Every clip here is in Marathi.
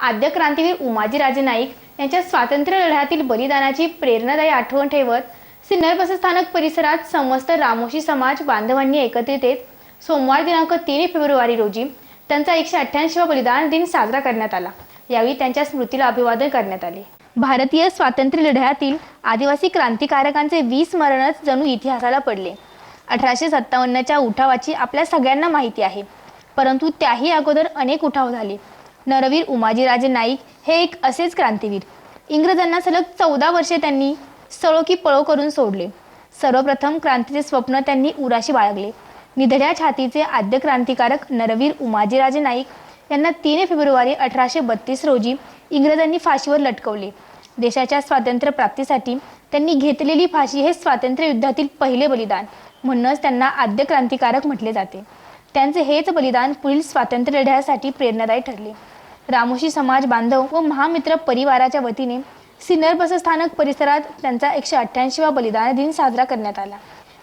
आद्य क्रांतीवीर उमाजीराजे नाईक यांच्या स्वातंत्र्य लढ्यातील बलिदानाची प्रेरणादायी आठवण ठेवत सिन्नर बसस्थानक परिसरात समस्त रामोशी समाज बांधवांनी एकत्रित येत सोमवार दिनांक तीन फेब्रुवारी रोजी त्यांचा एकशे अठ्ठ्याऐंशीवा बलिदान दिन साजरा करण्यात आला. यावेळी त्यांच्या स्मृतीला अभिवादन करण्यात आले. भारतीय स्वातंत्र्य लढ्यातील आदिवासी क्रांतिकारकांचे वीस स्मरणच जणू इतिहासाला पडले. अठराशे सत्तावन्नच्या उठावाची आपल्या सगळ्यांना माहिती आहे. परंतु त्याही अगोदर अनेक उठाव झाले. नरवीर उमाजीराजे नाईक हे एक असेच क्रांतीवीर. इंग्रजांना सलग चौदा वर्षे त्यांनी सळो की पळो करून सोडले. सर्वप्रथम क्रांतीचे स्वप्न त्यांनी उराशी बाळगले. निधड्या छातीचे आद्य क्रांतिकारक नरवीर उमाजीराजे नाईक यांना तीन फेब्रुवारी अठराशे बत्तीस रोजी इंग्रजांनी फाशीवर लटकवले. देशाच्या स्वातंत्र्य प्राप्तीसाठी त्यांनी घेतलेली फाशी हे स्वातंत्र्य युद्धातील पहिले बलिदान म्हणूनच त्यांना आद्य क्रांतिकारक म्हटले जाते. त्यांचे हेच बलिदान पुढील स्वातंत्र्य लढ्यासाठी प्रेरणादायी ठरले. रामोशी समाज बांधव व महामित्र परिवाराच्या वतीने सिन्नर बसस्थानक परिसरात त्यांचा एकशे अठ्ठ्याऐंशीवा बलिदान दिन साजरा करण्यात आला.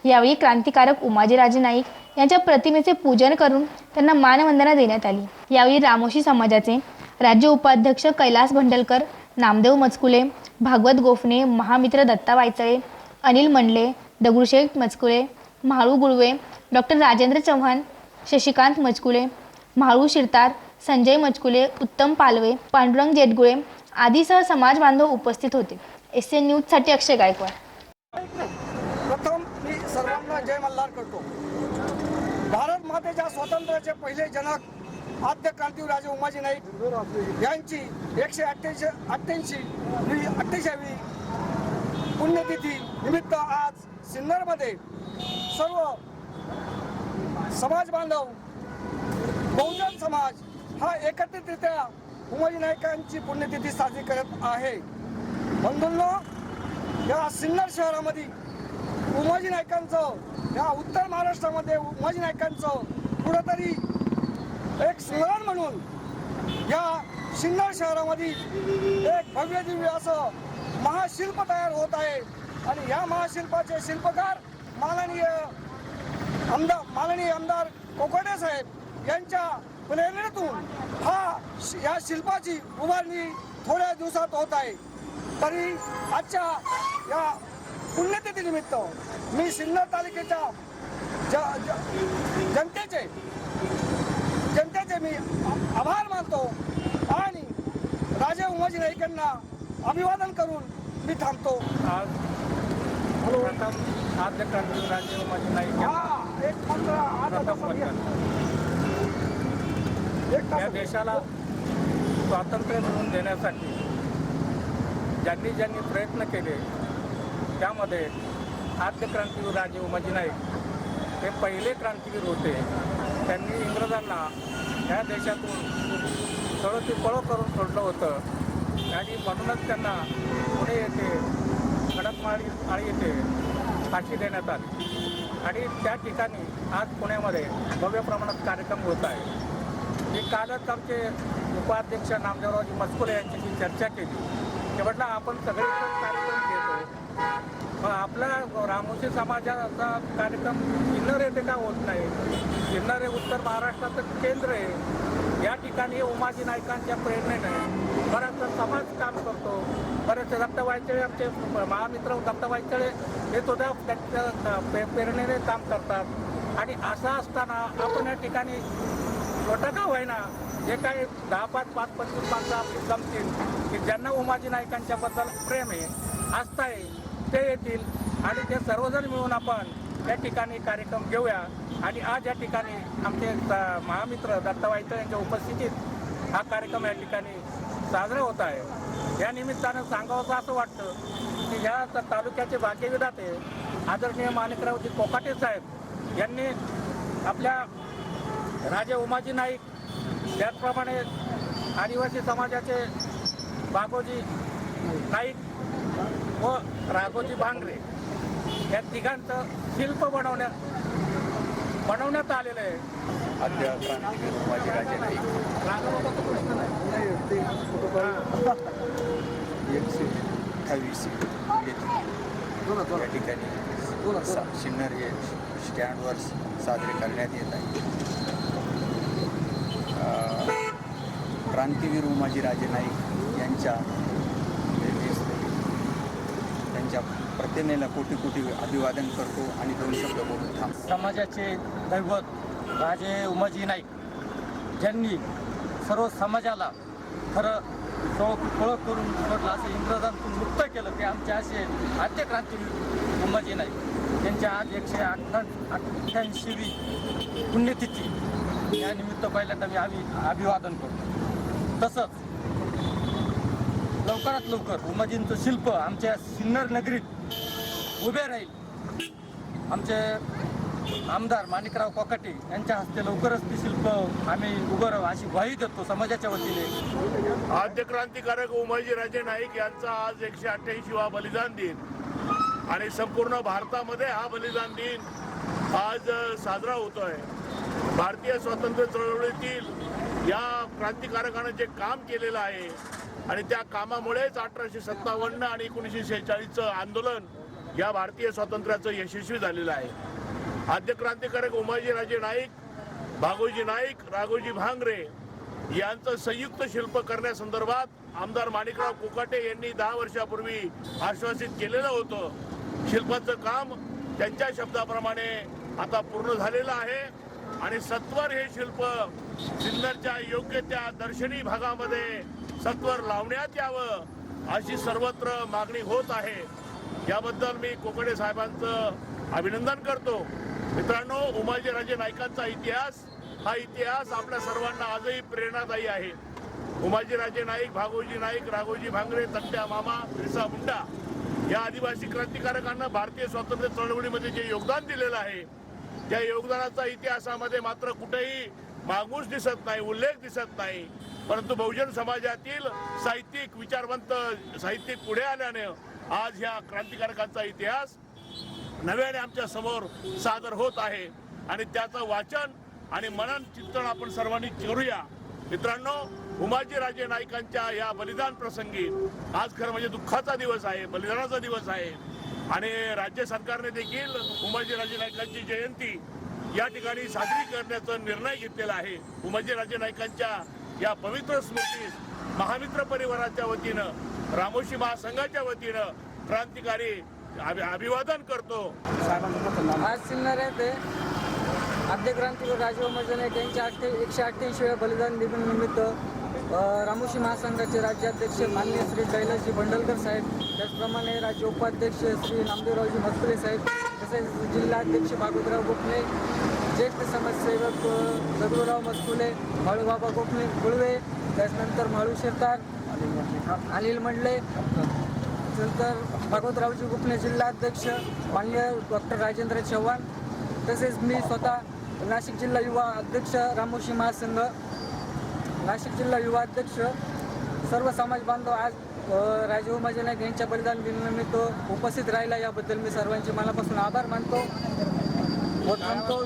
यावेळी क्रांतिकारक उमाजीराजे नाईक यांच्या प्रतिमेचे पूजन करून त्यांना मानवंदना देण्यात आली. यावेळी रामोशी समाजाचे राज्य उपाध्यक्ष कैलास भंडलकर नामदेव मचकुले भागवत गोफणे महामित्र दत्ता वायचळे अनिल मंडले दगडूशेठ मचकुले म्हाळू गुळवे डॉक्टर राजेंद्र चव्हाण शशिकांत मचकुले म्हाळू शिरतार संजय मचकुले उत्तम पालवे पांडुरंग जेटगुळे आदीसह समाज बांधव उपस्थित होते. एस एन न्यूजसाठी अक्षय गायकवाड. प्रथम मी सर्वांना जय मल्हार करतो. भारत मातेच्या स्वातंत्र्याचे पहिले जनक आद्य क्रांतीवराजे उमाजी नाईक यांची एकशे अठ्ठ्याऐंशी अठ्ठ्याऐंशी अठ्ठेचाळीस पुण्यतिथी निमित्त आज सिन्नरमध्ये सर्व समाज बांधव बहुजन समाज हा एकत्रितरित्या उमाजी नायकांची पुण्यतिथी साजरी करत आहे. बंधूंनो या सिन्नर शहरामध्ये उमाजी नायकांचं या उत्तर महाराष्ट्रामध्ये उमाजी नायकांचं कुठंतरी एक स्मरण म्हणून या सिन्नर शहरामध्ये एक भव्य दिव्य असं महाशिल्प तयार होत आहे. आणि या महाशिल्पाचे शिल्पकार माननीय आमदार माननीय आमदार कोकोडे साहेब यांच्या प्रेरणेतून हा या शिल्पाची उभारणी थोड्या दिवसात होत आहे. तरी आजच्या या पुण्यतिथीनिमित्त मी सिन्नर तालुक्याच्या जनतेचे जनतेचे मी आभार मानतो आणि राजे उमाजी नाईकांना अभिवादन करून मी थांबतो. आज प्रथम आद्य क्रांती राज्य माझे नाईक हा एक मंत्र आता प्रथम तसं घ्या. वंदन. एक या देशाला स्वातंत्र्य मिळवून देण्यासाठी ज्यांनी ज्यांनी प्रयत्न केले त्यामध्ये आद्य क्रांतीवीर राजे उमाजी नाईक हे पहिले क्रांतीवीर होते. त्यांनी इंग्रजांना ह्या देशातून सळो ते पळो करून सोडलं होतं. आणि म्हणूनच त्यांना पुणे येथे खडकमाळी माळी येथे फाशी देण्यात आली. आणि त्या ठिकाणी आज पुण्यामध्ये भव्य प्रमाणात कार्यक्रम होत आहे. मी कालच आमचे उपाध्यक्ष नामदेवरावजी मस्कुले यांच्याशी चर्चा केली. ते म्हटलं आपण सगळीकडे कार्यक्रम घेतो. मग आपला रामोशी समाजाचा कार्यक्रम किन्नर येथे का होत नाही? किन्नर हे उत्तर महाराष्ट्राचं केंद्र आहे. या ठिकाणी उमाजी नायकांच्या प्रेरणेने बराचसा समाज काम करतो. बरेचसे दत्त वायचळे आमचे महामित्र दत्त वायचळे हे सुद्धा त्यांच्या पे- प्रेरणेने काम करतात. आणि असं असताना आपण या ठिकाणी छोटा का होईना जे काही दहा पाच पाच पंचवीस माणसं आपली जमतील. की ज्यांना उमाजी नायकांच्याबद्दल प्रेम आहे आस्था आहे ते येतील. आणि ते सर्वजण मिळून आपण या ठिकाणी कार्यक्रम घेऊया. आणि आज या ठिकाणी आमचे महामित्र दत्तावाईत यांच्या उपस्थितीत हा कार्यक्रम या ठिकाणी साजरा होत आहे. या निमित्तानं सांगावंसं असं वाटतं की ह्या तालुक्याचे भाग्यविधाते आदरणीय माणिकरावजी कोकाटे साहेब यांनी आपल्या राजे उमाजी नाईक त्याचप्रमाणे आदिवासी समाजाचे बागोजी नाईक व राघोजी भांगरे या तिघांचं शिल्प बनवण्यात बनवण्यात आलेलं आहे. एकशे अठ्ठावीस या ठिकाणी सिन्नर हे स्टँडवर साजरे करण्यात येत आहे क्रांतीवीर क्रांतीवीर उमाजीराजे नाईक यांच्या त्यांच्या प्रतिमेला कोटी कोटी अभिवादन करतो आणि दोन शब्द बोलून थांब. समाजाचे दैवत राजे उमाजी नाईक ज्यांनी सर्व समाजाला खरं ओळख ओळख करून म्हटलं असं इंग्रजांतून मुक्त केलं ते आमचे असे आद्य क्रांतीवीर उमाजी नाईक. त्यांच्या आज एकशे अठ्ठा अठ्ठ्याऐंशीवी पुण्यतिथी. यानिमित्त पहिल्यांदा मी अभि अभिवादन करतो. तसंच लवकरात लवकर उमाजींचं शिल्प आमच्या सिन्नर नगरीत उभे राहील. आमचे आमदार माणिकराव कोकाटे यांच्या हस्ते लवकरच ते शिल्प आम्ही उभं राहू अशी ग्वाही देतो समाजाच्या वतीने. आद्य क्रांतिकारक उमाजीराजे नाईक यांचा आज एकशे अठ्ठ्याऐंशी वा बलिदान दिन आणि संपूर्ण भारतामध्ये हा बलिदान दिन आज साजरा होतोय. भारतीय स्वातंत्र्य चळवळीतील या क्रांतिकारकानं जे काम केलेलं आहे आणि त्या कामामुळेच अठराशे सत्तावन्न आणि एकोणीसशे शेहेचाळीसचं आंदोलन या भारतीय स्वातंत्र्याचं यशस्वी झालेलं आहे. आद्य क्रांतिकारक उमाजीराजे नाईक भागोजी नाईक राघोजी भांगरे यांचं संयुक्त शिल्प करण्यासंदर्भात आमदार माणिकराव कोकाटे यांनी दहा वर्षापूर्वी आश्वासित केलेलं होतं. शिल्पाचं काम त्यांच्या शब्दाप्रमाणे आता पूर्ण झालेलं आहे आणि सत्वर हे शिल्प सिन्नरच्या योग्य त्या दर्शनी भागामध्ये सत्वर लावण्यात यावं अशी सर्वत्र मागणी होत आहे. याबद्दल मी कोकडे साहेबांचं अभिनंदन करतो. मित्रांनो उमाजीराजे नाईकांचा इतिहास हा इतिहास आपल्या सर्वांना आजही प्रेरणादायी आहे. उमाजीराजे नाईक भागोजी नाईक राघोजी भांगरे तट्ट्या मामा बिरसा मुंडा या आदिवासी क्रांतिकारकांना भारतीय स्वातंत्र्य चळवळीमध्ये जे योगदान दिलेलं आहे त्या योगदानाचा इतिहासामध्ये मात्र कुठेही मागूस दिसत नाही उल्लेख दिसत नाही. परंतु बहुजन समाजातील साहित्यिक विचारवंत साहित्यिक पुढे आल्याने आज ह्या क्रांतिकारकांचा इतिहास नव्याने आमच्यासमोर सादर होत आहे. आणि त्याचं वाचन आणि मनन चिंतन आपण सर्वांनी करूया. मित्रांनो उमाजीराजे नाईकांच्या या बलिदान प्रसंगी आज खरं म्हणजे दुःखाचा दिवस आहे बलिदानाचा दिवस आहे. आणि राज्य सरकारने देखील उमाजीराजे नाईकांची जयंती या ठिकाणी साजरी करण्याचा निर्णय घेतलेला आहे. उमाजीराजे नाईकांच्या या पवित्र स्मृतीस महामित्र परिवाराच्या वतीनं रामोशी महासंघाच्या वतीनं क्रांतिकारी अभि- अभिवादन करतो. आज सिन्नर ते आद्य क्रांतीवीर राजीव मजने यांच्या अठ्ठे एकशे अठ्ठ्याऐंशीव्या बलिदान दिनानिमित्त रामोशी महासंघाचे राज्याध्यक्ष माननीय श्री कैलासजी भंडलकर साहेब त्याचप्रमाणे राज्य उपाध्यक्ष श्री नामदेवरावजी मस्कुले साहेब तसेच जिल्हाध्यक्ष भागवतराव गोखले ज्येष्ठ समाजसेवक अ, दगडूराव मस्कुले माळूबाबा गोखले गुळवे त्याच्यानंतर माळू शिरतार अनिल मंडले नंतर भागवतरावजी गुपणे जिल्हाध्यक्ष मान्य डॉक्टर राजेंद्र चव्हाण तसेच मी स्वतः नाशिक जिल्हा युवा अध्यक्ष रामोशी महासंघ नाशिक जिल्हा युवा अध्यक्ष सर्व समाज बांधव आज राजीव उमाजी नाईक यांच्या बलिदान दिनानिमित्त उपस्थित राहिला याबद्दल मी सर्वांचे मनापासून आभार मानतो. व थांबतो